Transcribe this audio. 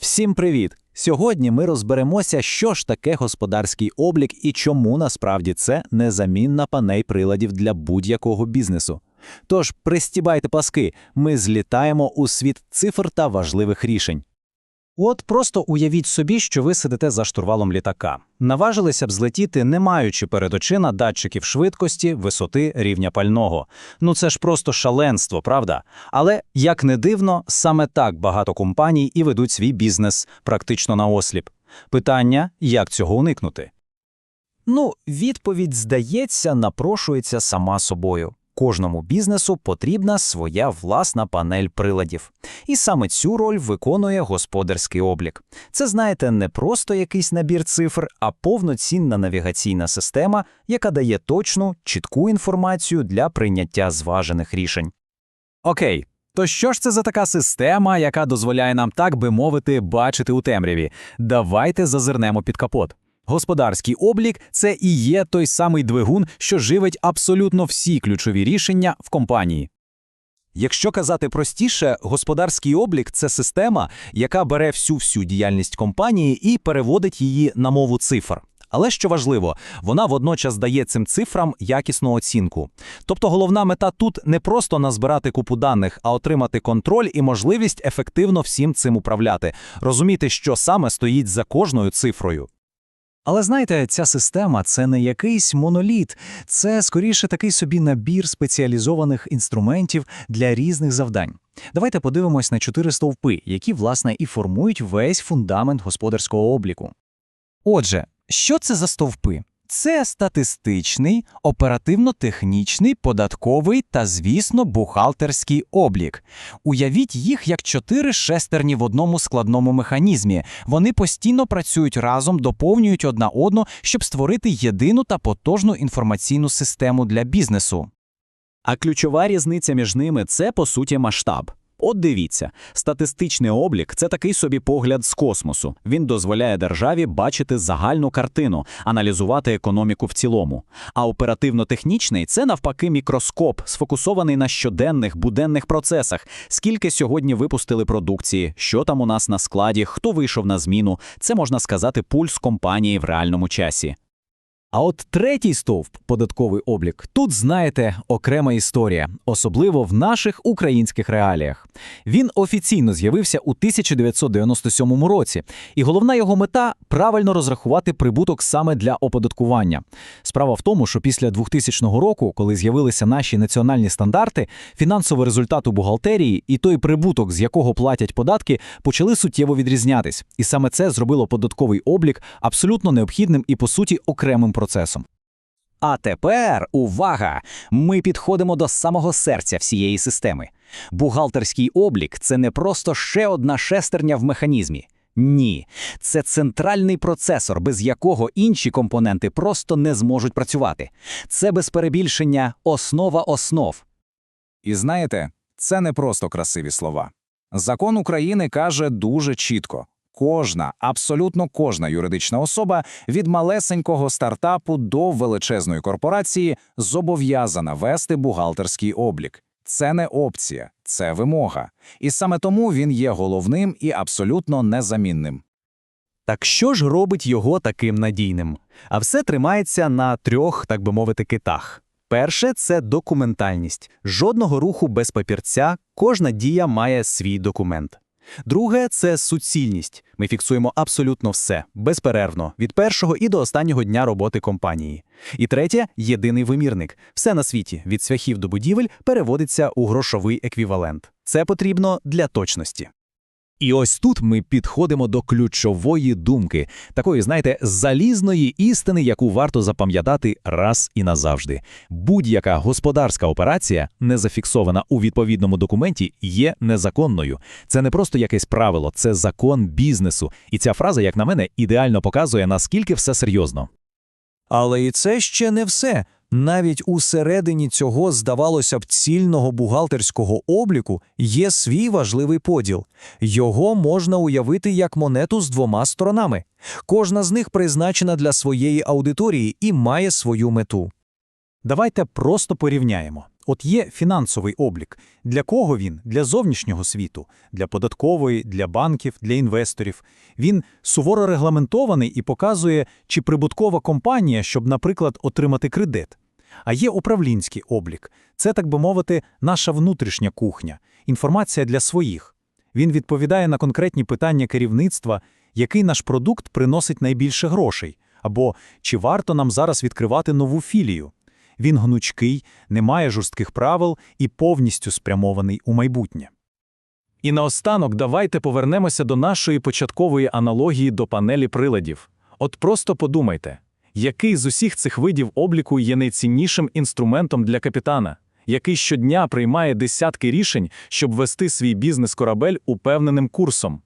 Всім привіт! Сьогодні ми розберемося, що ж таке господарський облік і чому насправді це незамінна панель приладів для будь-якого бізнесу. Тож пристібайте паски, ми злітаємо у світ цифр та важливих рішень. От просто уявіть собі, що ви сидите за штурвалом літака. Наважилися б злетіти, не маючи перед очима датчиків швидкості, висоти, рівня пального. Ну це ж просто шаленство, правда? Але, як не дивно, саме так багато компаній і ведуть свій бізнес практично на осліп. Питання, як цього уникнути? Ну, відповідь, здається, напрошується сама собою. Кожному бізнесу потрібна своя власна панель приладів. І саме цю роль виконує господарський облік. Це, знаєте, не просто якийсь набір цифр, а повноцінна навігаційна система, яка дає точну, чітку інформацію для прийняття зважених рішень. Окей. То що ж це за така система, яка дозволяє нам, так би мовити, бачити у темряві? Давайте зазирнемо під капот. Господарський облік це і є той самий двигун, що живить абсолютно всі ключові рішення в компанії. Якщо казати простіше, господарський облік це система, яка бере всю всю діяльність компанії і переводить її на мову цифр. Але що важливо, вона водночас дає цим цифрам якісну оцінку. Тобто головна мета тут не просто назбирати купу даних, а отримати контроль і можливість ефективно всім цим управляти, розуміти, що саме стоїть за кожною цифрою. Але знаєте, ця система це не якийсь моноліт, це скоріше такий собі набір спеціалізованих інструментів для різних завдань. Давайте подивимось на чотири стовпи, які, власне, і формують весь фундамент господарського обліку. Отже, що це за стовпи? Це статистичний, оперативно-технічний, податковий та, звісно, бухгалтерський облік. Уявіть їх як чотири шестерні в одному складному механізмі. Вони постійно працюють разом, доповнюють одна одну, щоб створити єдину та потужну інформаційну систему для бізнесу. А ключова різниця між ними це, по суті, масштаб. От дивіться, статистичний облік це такий собі погляд з космосу. Він дозволяє державі бачити загальну картину, аналізувати економіку в цілому. А оперативно-технічний це навпаки мікроскоп, сфокусований на щоденних буденних процесах. Скільки сьогодні випустили продукції, що там у нас на складі, хто вийшов на зміну. Це можна сказати пульс компанії в реальному часі. А от третій стовп податковий облік тут, знаєте, окрема історія, особливо в наших українських реаліях. Він офіційно з'явився у 1997 році, і головна його мета правильно розрахувати прибуток саме для оподаткування. Справа в тому, що після 2000 року, коли з'явилися наші національні стандарти, фінансовий результат у бухгалтерії і той прибуток, з якого платять податки, почали суттєво відрізнятись. І саме це зробило податковий облік абсолютно необхідним і по суті окремим процесом. А тепер увага! Ми підходимо до самого серця всієї системи. Бухгалтерський облік це не просто ще одна шестерня в механізмі. Ні, це центральний процесор, без якого інші компоненти просто не зможуть працювати. Це без перебільшення основа основ. І знаєте, це не просто красиві слова. Закон України каже дуже чітко: кожна, абсолютно кожна юридична особа від малесенького стартапу до величезної корпорації зобов'язана вести бухгалтерський облік. Це не опція, це вимога. І саме тому він є головним і абсолютно незамінним. Так що ж робить його таким надійним? А все тримається на трьох, так би мовити, китах. Перше це документальність. Жодного руху без папірця, кожна дія має свій документ. Друге це суцільність. Ми фіксуємо абсолютно все, безперервно, від першого і до останнього дня роботи компанії. І третє єдиний вимірник. Все на світі, від свяхів до будівель, переводиться у грошовий еквівалент. Це потрібно для точності. І ось тут ми підходимо до ключової думки, такої, знаєте, залізної істини, яку варто запам'ятати раз і назавжди. Будь-яка господарська операція, не зафіксована у відповідному документі, є незаконною. Це не просто якесь правило, це закон бізнесу. І ця фраза, як на мене, ідеально показує, наскільки все серйозно. Але і це ще не все. Навіть у середині цього, здавалося б, цільного бухгалтерського обліку є свій важливий поділ. Його можна уявити як монету з двома сторонами. Кожна з них призначена для своєї аудиторії і має свою мету. Давайте просто порівняємо. От є фінансовий облік. Для кого він? Для зовнішнього світу, для податкової, для банків, для інвесторів. Він суворо регламентований і показує, чи прибуткова компанія, щоб, наприклад, отримати кредит. А є управлінський облік. Це, так би мовити, наша внутрішня кухня, інформація для своїх. Він відповідає на конкретні питання керівництва, який наш продукт приносить найбільше грошей, або чи варто нам зараз відкривати нову філію. Він гнучкий, не має жорстких правил і повністю спрямований у майбутнє. І наостанок давайте повернемося до нашої початкової аналогії до панелі приладів. От просто подумайте, який з усіх цих видів обліку є найціннішим інструментом для капітана, який щодня приймає десятки рішень, щоб вести свій бізнес-корабель упевненим курсом.